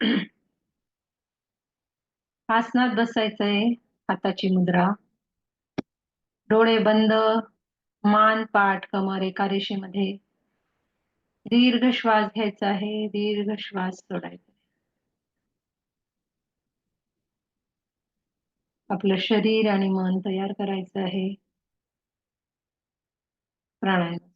आसनात बसायचंय हाताची मुद्रा. डोळे बंद मान पाठ कमर एका रेषेमध्ये. दीर्घ श्वास घ्यायचा आहे दीर्घ श्वास सोडायचा आपलं शरीर आणि मन तयार करायचं आहे. प्राणायाम.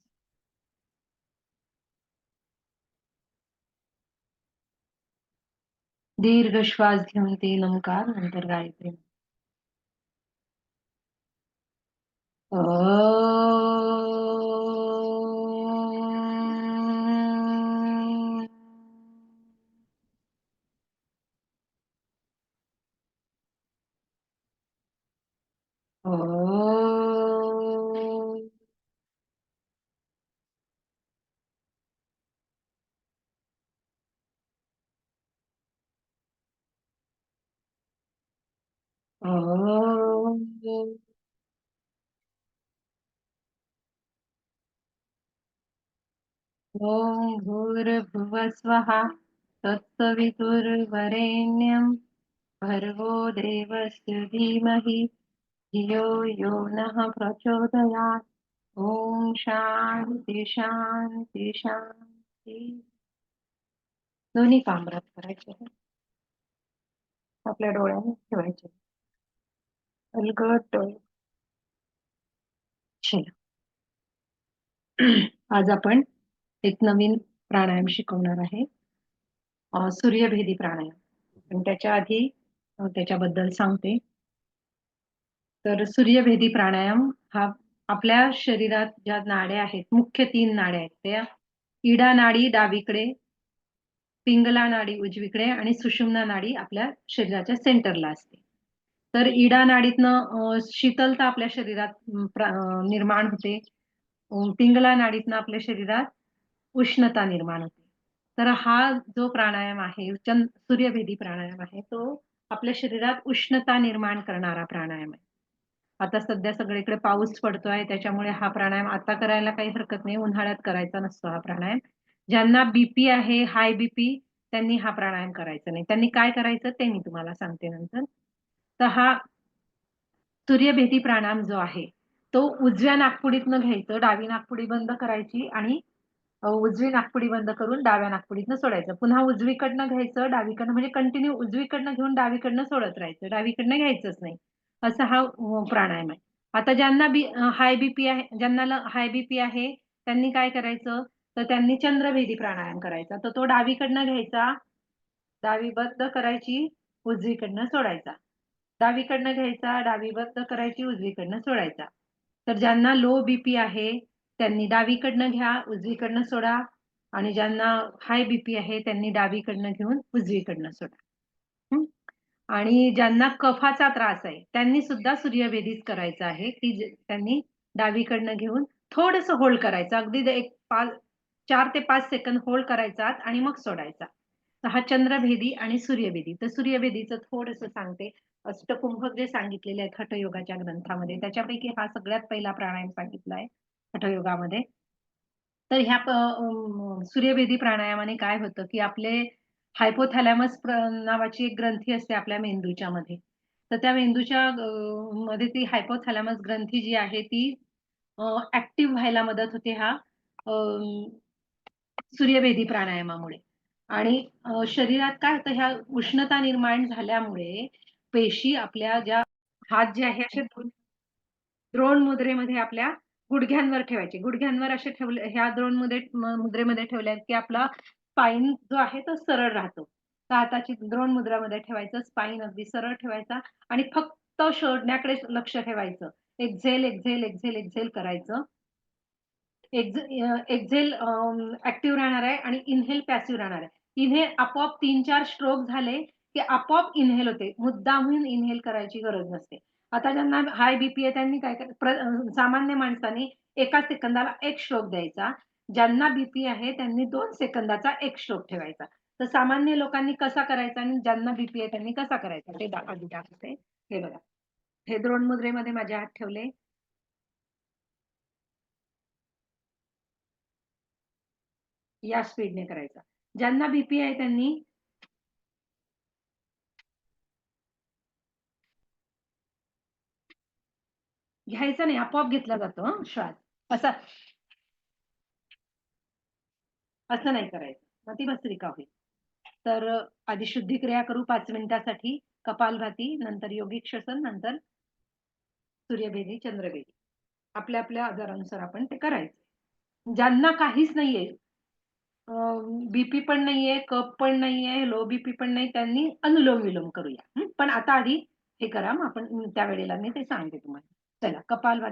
दीर्घ श्वास घेऊन ते नमकार नंतर गायत्री. ॐ भूर्भुवः स्वः तत्सवितुर्वरेण्यं भर्गो देवस्य धीमहि। धियो यो नः प्रचोदयात्। ॐ शान्ति शान्ति शान्ति। दोन्ही कामरात करायचे आपल्या डोळ्याने ठेवायचे अलगट आज आपण एक नवीन प्राणायाम शिकवणार आहे. सूर्यभेदी प्राणायाम. पण त्याच्या आधी त्याच्याबद्दल सांगते. तर सूर्यभेदी प्राणायाम हा आपल्या शरीरात ज्या नाड्या आहेत मुख्य तीन नाड्या आहेत. त्या इडा नाडी डावीकडे पिंगला नाडी उजवीकडे आणि सुषुम्ना नाडी आपल्या शरीराच्या सेंटरला असते. तर इडा नाडीतनं शीतलता आपल्या शरीरात निर्माण होते. पिंगला नाडीतनं आपल्या शरीरात उष्णता निर्माण होते. तर हा जो प्राणायाम आहे चंद सूर्यभेदी प्राणायाम आहे तो आपल्या शरीरात उष्णता निर्माण करणारा प्राणायाम आहे. आता सध्या सगळीकडे पाऊस पडतोय त्याच्यामुळे हा प्राणायाम आता करायला काही हरकत नाही उन्हाळ्यात करायचा नसतो हा प्राणायाम. ज्यांना बीपी आहे हाय बीपी त्यांनी हा प्राणायाम करायचा नाही. त्यांनी काय करायचं ते मी तुम्हाला सांगते नंतर. तर हा सूर्यभेदी प्राणायाम जो आहे तो उजव्या नागपुडीतनं घ्यायचं डावी नागपुडी बंद करायची आणि उजवी नागपुडी बंद करून डाव्या नागपुडीतनं सोडायचं. पुन्हा उजवीकडनं घ्यायचं डावीकडनं म्हणजे कंटिन्यू उजवीकडनं घेऊन डावीकडनं सोडत राहायचं. डावीकडनं घ्यायचंच नाही. असा हा प्राणायाम आहे. आता ज्यांना बी हाय बीपी आहे ज्यांना हाय बीपी आहे त्यांनी काय करायचं? तर त्यांनी चंद्रभेदी प्राणायाम करायचा. तर तो डावीकडनं घ्यायचा डावी बंद करायची उजवीकडनं सोडायचा. डावीकडनं घ्यायचा डावी बंद करायची उजवीकडनं सोडायचा. तर ज्यांना लो बीपी आहे त्यांनी डावीकडनं घ्या उजवीकडनं सोडा. आणि ज्यांना हाय बीपी आहे त्यांनी डावीकडनं घेऊन उजवीकडनं सोडा. आणि ज्यांना कफाचा त्रास आहे त्यांनी सुद्धा सूर्यभेदीच करायचं आहे की त्यांनी डावीकडनं घेऊन थोडस होल्ड करायचं. अगदी एक पाच चार ते पाच सेकंद होल्ड करायचा आणि मग सोडायचा. हा चंद्रभेदी आणि सूर्यभेदी. तर सूर्यभेदीचं थोडस सांगते. अष्टकुंभक जे सांगितलेले आहेत हठयोगाच्या ग्रंथामध्ये त्याच्यापैकी हा सगळ्यात पहिला प्राणायाम सांगितला आहे हठयोगामध्ये. तर ह्या सूर्यभेदी प्राणायामाने काय होतं की आपले हायपोथॅलॅमस नावाची एक ग्रंथी असते आपल्या मेंदूच्या मध्ये. तर त्या मेंदूच्या मध्ये ती हायपोथॅलॅमस ग्रंथी जी आहे ती ऍक्टिव्ह व्हायला मदत होते हा सूर्यभेदी प्राणायामामुळे. आणि शरीरात काय होतं ह्या उष्णता निर्माण झाल्यामुळे पेशी आपल्या ज्या हात जे आहे असे द्रोण मुद्रेमध्ये आपल्या गुडघ्यांवर ठेवायचे. गुडघ्यांवर असे ठेवले ह्या द्रोण मुद्रे मुद्रेमध्ये ठेवल्या की आपला स्पाईन जो आहे तो सरळ राहतो. तर हाताची द्रोण मुद्रामध्ये ठेवायचं स्पाईन अगदी सरळ ठेवायचा आणि फक्त शोधण्याकडे लक्ष ठेवायचं. एक्झेल एक्झेल एक्झेल एक्झेल करायचं. एक्झेल ऍक्टिव्ह राहणार आहे आणि इनहेल पॅसिव्ह राहणार आहे. इनहेल आपोआप तीन चार स्ट्रोक झाले की आपोआप इनहेल होते. मुद्दामहून इनहेल करायची गरज नसते. आता ज्यांना हाय बीपी आहे त्यांनी काय सामान्य माणसाने एका सेकंदाला एक स्ट्रोक द्यायचा. ज्यांना बीपी आहे त्यांनी दोन सेकंदाचा एक स्ट्रोक ठेवायचा. तर सामान्य लोकांनी कसा करायचा आणि ज्यांना बीपी आहे त्यांनी कसा करायचा? ते आधी दाखवते हे बघा. हे द्रोण मुद्रेमध्ये माझे हात ठेवले. या स्पीडने करायचा. ज्यांना बीपी आहे त्यांनी घ्यायचा नाही आपोआप घेतला जातो श्वास. असा. असं नाही करायचं. मग ती भस्त्रिका होईल. तर आधी शुद्धी क्रिया करू पाच मिनिटासाठी. कपालभाती नंतर योगिक श्वसन नंतर सूर्यभेदी चंद्रभेदी. आपल्या आपल्या आजारानुसार आपण ते करायचं. ज्यांना काहीच नाहीये बीपी पण नाहीये, कप पण नाहीये, लो बीपी पण नाही, त्यांनी अनुलोम-विलोम करूया. पण आता आधी हे करा, मग आपण त्यावेळेला मी ते सांगते तुम्हाला. चला कपाल